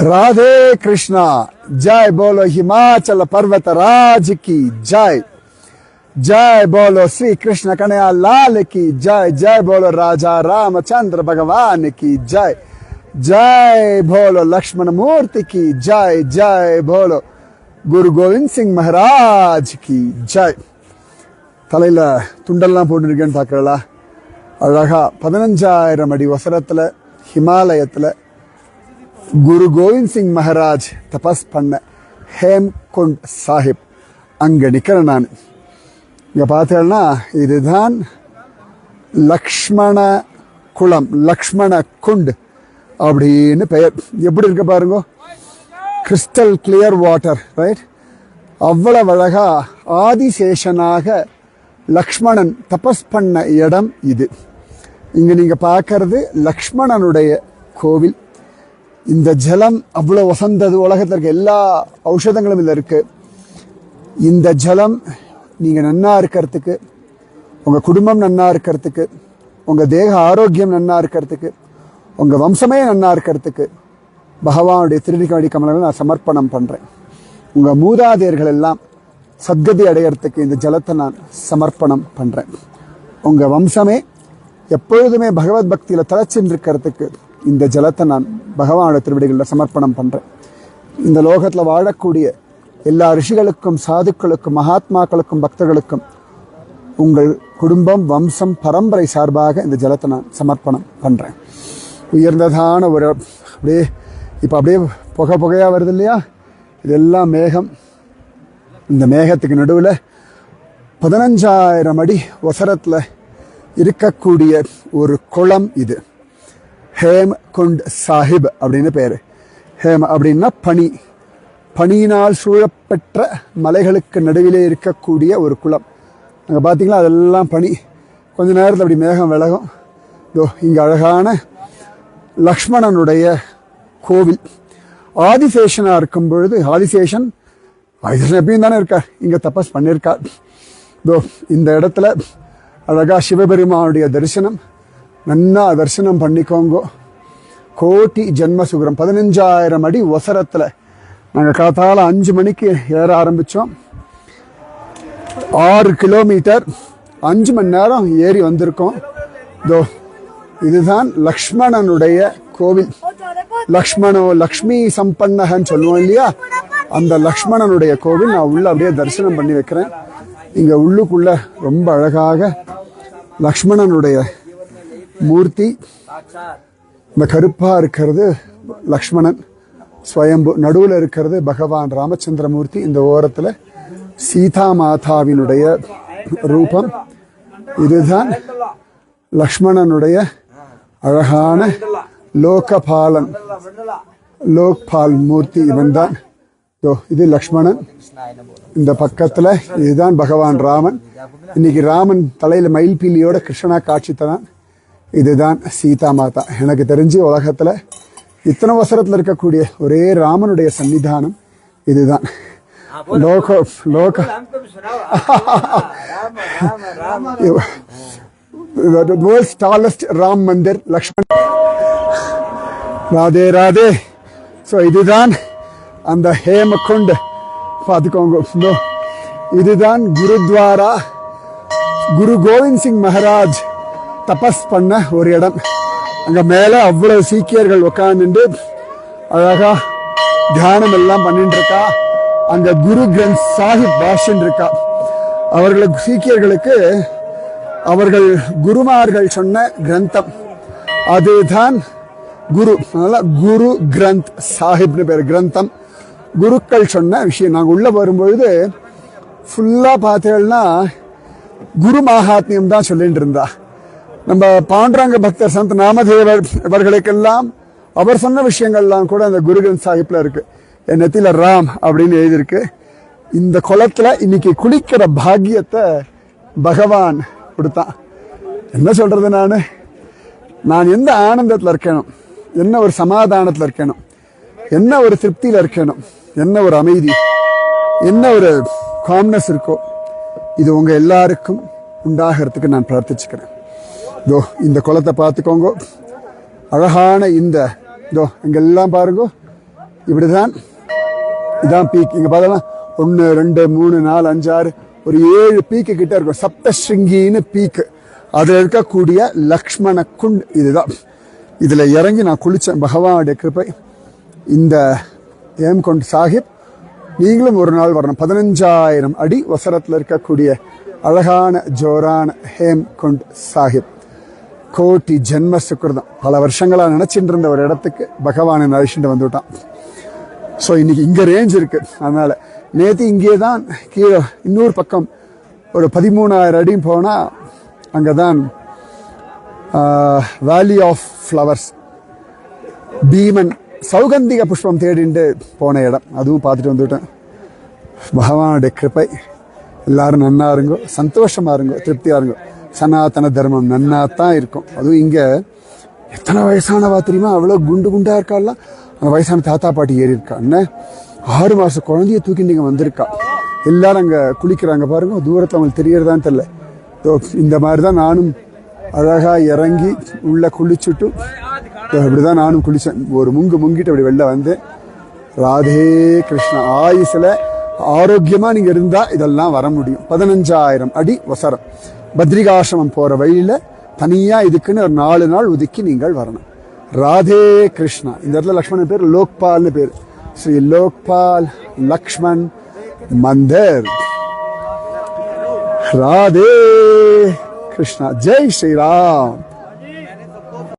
ராதே கிருஷ்ணா. ஜாய் போலோ ஹிமாச்சல பர்வத ராஜ் ஜாய். ஜாய் போலோ ஸ்ரீ கிருஷ்ண கனையா லால் கி ஜாய். ஜாய் போலோ ராஜா ராமச்சந்திர பகவான் கி ஜாய். ஜாய் போலோ லக்ஷ்மண மூர்த்தி கி ஜாய். ஜாய் போலோ குரு கோவிந்த் சிங் மகாராஜ் கி ஜாய். தலையில் துண்டெல்லாம் போட்டுருக்கேன்னு பார்க்குறலா அழகா பதினஞ்சாயிரம் அடி ஒசரத்தில் ஹிமாலயத்தில் குரு கோவிந்த் சிங் மகாராஜ் தபஸ் பண்ண ஹேம்குண்ட் சாஹிப். அங்கே நிற்கிறேன் நான். இங்கே பார்த்தேன்னா இதுதான் லக்ஷ்மண குளம் லக்ஷ்மண குண்ட் அப்படின்னு பெயர். எப்படி இருக்கு பாருங்க? கிறிஸ்டல் கிளியர் வாட்டர் ரைட் அவ்வளவு அழகா ஆதிசேஷனாக லக்ஷ்மணன் தபஸ் பண்ண இடம் இது. இங்க நீங்க பார்க்கறது லக்ஷ்மணனுடைய கோவில். இந்த ஜலம் அவ்வளோ வசந்தது. உலகத்தில் இருக்க எல்லா ஔஷதங்களும் இதில் இருக்குது இந்த ஜலம் நீங்கள் நன்னா இருக்கிறதுக்கு உங்கள் குடும்பம் நன்னா இருக்கிறதுக்கு உங்கள் தேக ஆரோக்கியம் நன்னா இருக்கிறதுக்கு உங்கள் வம்சமே நன்னா இருக்கிறதுக்கு பகவானுடைய திருநிகவடி கமலங்களை நான் சமர்ப்பணம் பண்ணுறேன் உங்கள் மூதாதையர்கள் எல்லாம் சத்கதி அடையறதுக்கு இந்த ஜலத்தை நான் சமர்ப்பணம் பண்ணுறேன் உங்கள் வம்சமே எப்பொழுதுமே பகவத் பக்தியில் தலைச்சின்னு இருக்கிறதுக்கு இந்த ஜலத்தை நான் பகவானோட திருவடிகளில் சமர்ப்பணம் பண்ணுறேன் இந்த லோகத்தில் வாழக்கூடிய எல்லா ரிஷிகளுக்கும் சாதுக்களுக்கும் மகாத்மாக்களுக்கும் பக்தர்களுக்கும் உங்கள் குடும்பம் வம்சம் பரம்பரை சார்பாக இந்த ஜலத்தை நான் சமர்ப்பணம் பண்ணுறேன் உயர்ந்ததான ஒரு அப்படியே இப்போ அப்படியே புகை புகையாக வருது இல்லையா? இதெல்லாம் மேகம். இந்த மேகத்துக்கு நடுவில் பதினஞ்சாயிரம் அடி ஒசரத்தில் இருக்கக்கூடிய ஒரு குளம் இது. ஹேம் குண்ட் சாஹிப் அப்படின்னு பேர். ஹேம் அப்படின்னா பனி. பனியினால் சூழப்பெற்ற மலைகளுக்கு நடுவிலே இருக்கக்கூடிய ஒரு குளம். அங்கே பார்த்தீங்களா அதெல்லாம் பனி. கொஞ்ச நேரத்தில் அப்படி மேகம் விலகும். இதோ இங்கே அழகான லக்ஷ்மணனுடைய கோவில். ஆதிசேஷனாக இருக்கும் பொழுது ஆதிசேஷன் ஆதிசேஷன் எப்பயும் தானே இருக்கார். இங்கே தபஸ் பண்ணியிருக்கார் இதோ இந்த இடத்துல அழகா சிவபெருமானுடைய தரிசனம். நன்னா தரிசனம் பண்ணிக்கோங்கோ. கோட்டி ஜென்ம சுகரம். பதினஞ்சாயிரம் அடி ஒசரத்தில் நாங்கள் காத்தால அஞ்சு மணிக்கு ஏற ஆரம்பித்தோம் ஆறு கிலோமீட்டர். அஞ்சு மணி நேரம் ஏறி வந்திருக்கோம். இதோ இதுதான் லக்ஷ்மணனுடைய கோவில். லக்ஷ்மணோ லக்ஷ்மி சம்பன்னகன்னு சொல்லுவோம் இல்லையா? அந்த லக்ஷ்மணனுடைய கோவில் நான் உள்ள அப்படியே தரிசனம் பண்ணி வைக்கிறேன். இங்கே உள்ளுக்குள்ள ரொம்ப அழகாக லக்ஷ்மணனுடைய மூர்த்தி. இந்த கருப்பா இருக்கிறது லக்ஷ்மணன். ஸ்வயம்பு நடுவில் இருக்கிறது பகவான் ராமச்சந்திரமூர்த்தி. இந்த ஓரத்தில் சீதா மாதாவினுடைய ரூபம். இதுதான் லக்ஷ்மணனுடைய அழகான லோகபாலன். லோக்பால் மூர்த்தி இவன்தான். இதோ இது லக்ஷ்மணன். இந்த பக்கத்தில் இதுதான் பகவான் ராமன். இன்னைக்கு ராமன் தலையில் மயில்பீலியோட கிருஷ்ணா காட்சி தரான் இதுதான் சீதா மாதா எனக்கு தெரிஞ்சு உலகத்தில் இத்தனை வசரத்தில் இருக்கக்கூடிய ஒரே ராமனுடைய சன்னிதானம் இதுதான் லோக லோக world's tallest Ram Mandir Lakshman Radhe Radhe so இதுதான் அந்த ஹேம ஹேமகுண்ட் பார்த்துக்கோங்க இதுதான் குருத்வாரா குரு கோவிந்த் சிங் மகாராஜ் தபஸ் பண்ண ஒரு இடம். அங்க மேல அவ்வளவு சீக்கியர்கள் உட்காந்துட்டு அழகா தியானம் எல்லாம் பண்ணிட்டு இருக்கா. அங்க குரு கிரந்த் சாஹிப் பாஷன் இருக்கா. அவர்களுக்கு சீக்கியர்களுக்கு அவர்கள் குருமார்கள் சொன்ன கிரந்தம். அதுதான் குரு. அதனால குரு கிரந்த் சாஹிப்னு பேர் கிரந்தம். குருக்கள் சொன்ன விஷயம். நாங்கள் உள்ள வரும்பொழுது ஃபுல்லாக பார்த்தீங்கன்னா குரு மகாத்மியம் தான் சொல்லிட்டு இருந்தா. நம்ம பாண்டுரங்க பக்தர் சந்த் நாமதேவர் இவர்களுக்கெல்லாம் அவர் சொன்ன விஷயங்கள்லாம் கூட அந்த குரு கிரந்த் சாஹிப்ல இருக்கு. என் நெத்தில ராம் அப்படின்னு எழுதியிருக்கு. இந்த குளத்துல இன்னைக்கு குளிக்கிற பாக்கியத்தை பகவான் கொடுத்தான். என்ன சொல்றது நான்? நான் எந்த ஆனந்தத்தில் இருக்கணும் என்ன ஒரு சமாதானத்தில் இருக்கணும் என்ன ஒரு திருப்தியில் இருக்கணும் என்ன ஒரு அமைதி என்ன ஒரு காம்னஸ் இருக்கோ இது உங்க எல்லாருக்கும் உண்டாகிறதுக்கு நான் பிரார்த்திச்சுக்கிறேன். இதோ இந்த குளத்தை பார்த்துக்கோங்க. அழகான இந்த இதோ இங்கெல்லாம் பாருங்க. இப்படிதான் இதான் பீக் இங்க பார்த்தலாம் ஒன்று ரெண்டு மூணு நாலு அஞ்சு ஆறு. ஒரு ஏழு பீக்கு கிட்ட இருக்கும். சப்தஸ்ருங்கின்னு பீக்கு அதில் இருக்கக்கூடிய லக்ஷ்மண குண்ட் இதுதான். இதில் இறங்கி நான் குளித்தேன் பகவானுடைய கிருப்பை இந்த ஏம்கொண்ட் சாஹிப் நீங்களும் ஒரு நாள் வரணும். பதினஞ்சாயிரம் அடி ஒசரத்தில் இருக்கக்கூடிய அழகான ஜோரான ஹேம்கொண்ட் சாஹிப். கோட்டி ஜென்ம சுக்கிரதம். பல வருஷங்களா நினைச்சிட்டு இருந்த ஒரு இடத்துக்கு பகவானை அழிச்சுட்டு வந்துவிட்டான் ஸோ இன்னைக்கு இங்கே ரேஞ்ச் இருக்கு. அதனால நேற்று இங்கே தான் கீழே இன்னொரு பக்கம் ஒரு பதிமூணாயிரம் அடியும் போனால் அங்கே தான் வேலி ஆஃப் ஃப்ளவர்ஸ் பீமன் சௌகந்திக புஷ்பம் தேடிண்டு போன இடம். அதுவும் பார்த்துட்டு வந்துவிட்டேன் பகவானுடைய கிருபை. எல்லாரும் நன்னா இருங்கோ சந்தோஷமா இருங்கோ திருப்தியா இருங்கோ. சனாதன தர்மம் நன்னா தான் இருக்கும். அதுவும் இங்கே எத்தனை வயசானவா தெரியுமா? அவ்வளோ குண்டு குண்டாக இருக்காள்லாம் அந்த வயசான தாத்தா பாட்டி ஏறி இருக்கா? என்ன? ஆறு மாதம் குழந்தைய தூக்கிட்டு நீங்கள் வந்திருக்கா. எல்லாரும் அங்கே குளிக்கிறாங்க பாருங்க. தூரத்தில் அவங்களுக்கு தெரியறதான்னு தெரில இந்த மாதிரி தான் நானும் அழகாக இறங்கி உள்ளே குளிச்சுட்டு அப்படி தான் நானும் குளித்தேன் ஒரு முங்கு முங்கிட்டு அப்படி வெளில வந்தேன். ராதே கிருஷ்ணா. ஆயுசில் ஆரோக்கியமாக நீங்கள் இருந்தால் இதெல்லாம் வர முடியும். பதினஞ்சாயிரம் அடி ஒசரம் பத்ரிகாசிரமம் போற வழியில தனியா இதுக்குன்னு ஒரு நாலு நாள் ஒதுக்கி நீங்கள் வரணும். ராதே கிருஷ்ணா. இந்த இடத்துல லக்ஷ்மணன் பேர் லோக்பால்னு பேர். ஸ்ரீ லோக்பால் லக்ஷ்மண் மந்தர். ராதே கிருஷ்ணா. ஜெய் ஸ்ரீராம்.